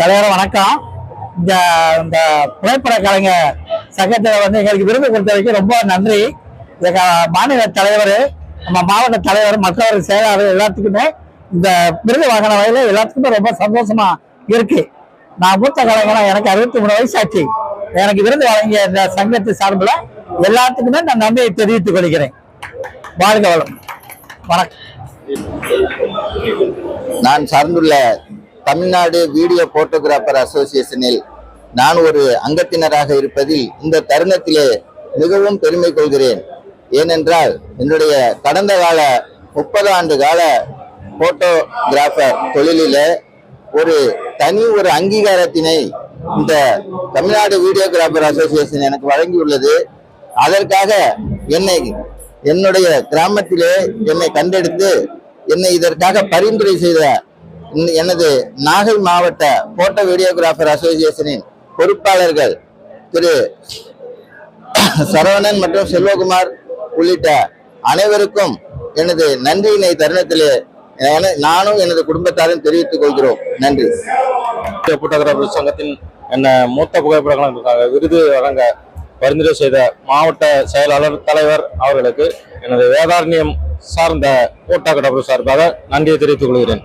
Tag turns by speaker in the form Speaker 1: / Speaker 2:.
Speaker 1: தலைவர் வணக்கம். இந்த இந்த புகைப்பட கலைஞர் சங்கத்தில் வந்து எங்களுக்கு விருது கொடுத்ததுக்கு ரொம்ப நன்றி. மாநில தலைவர் நம்ம மாவட்ட தலைவர் மற்றவர் செயலாளர் எல்லாத்துக்குமே இந்த விருது வாங்கின வகையில் எல்லாத்துக்குமே ரொம்ப சந்தோஷமா இருக்கு. நான் மூத்த கலைஞனா எனக்கு அறுபத்தி மூணு வயசு ஆச்சு எனக்கு விருது வழங்கிய இந்த சங்கத்து சார்பில் எல்லாத்துக்குமே நான் நன்றியை தெரிவித்துக் கொள்கிறேன். வாழ்க வளம். வணக்கம்.
Speaker 2: நான் சார்ந்துள்ள தமிழ்நாடு வீடியோ போட்டோகிராஃபர் அசோசியேஷனில் நான் ஒரு அங்கத்தினராக இருப்பதில் இந்த தருணத்திலே மிகவும் பெருமை கொள்கிறேன். ஏனென்றால் என்னுடைய கடந்த கால முப்பது ஆண்டு கால போட்டோகிராஃபர் தொழிலிலே ஒரு தனி ஒரு அங்கீகாரத்தினை இந்த தமிழ்நாடு வீடியோகிராஃபர் அசோசியேஷன் எனக்கு வழங்கியுள்ளது. அதற்காக என்னை என்னுடைய கிராமத்திலே என்னை கண்டெடுத்து என்னை இதற்காக பரிந்துரை செய்த எனது நாகை மாவட்ட போட்டோ வீடியோகிராஃபர் அசோசியேஷனின் பொறுப்பாளர்கள் திரு சரவணன் மற்றும் செல்வகுமார் உள்ளிட்ட அனைவருக்கும் எனது நன்றியினை தருணத்திலே நானும் எனது குடும்பத்தாரும் தெரிவித்துக் கொள்கிறோம். நன்றி.
Speaker 3: போட்டோகிராஃபர் சங்கத்தின் என்ன மூத்த புகைப்படங்களுக்காக விருது வழங்க பரிந்துரை செய்த மாவட்ட செயலாளர் தலைவர் அவர்களுக்கு எனது வேதாரண்யம் சார்ந்த போட்டோகிராஃபர் சார்பாக நன்றியை தெரிவித்துக் கொள்கிறேன்.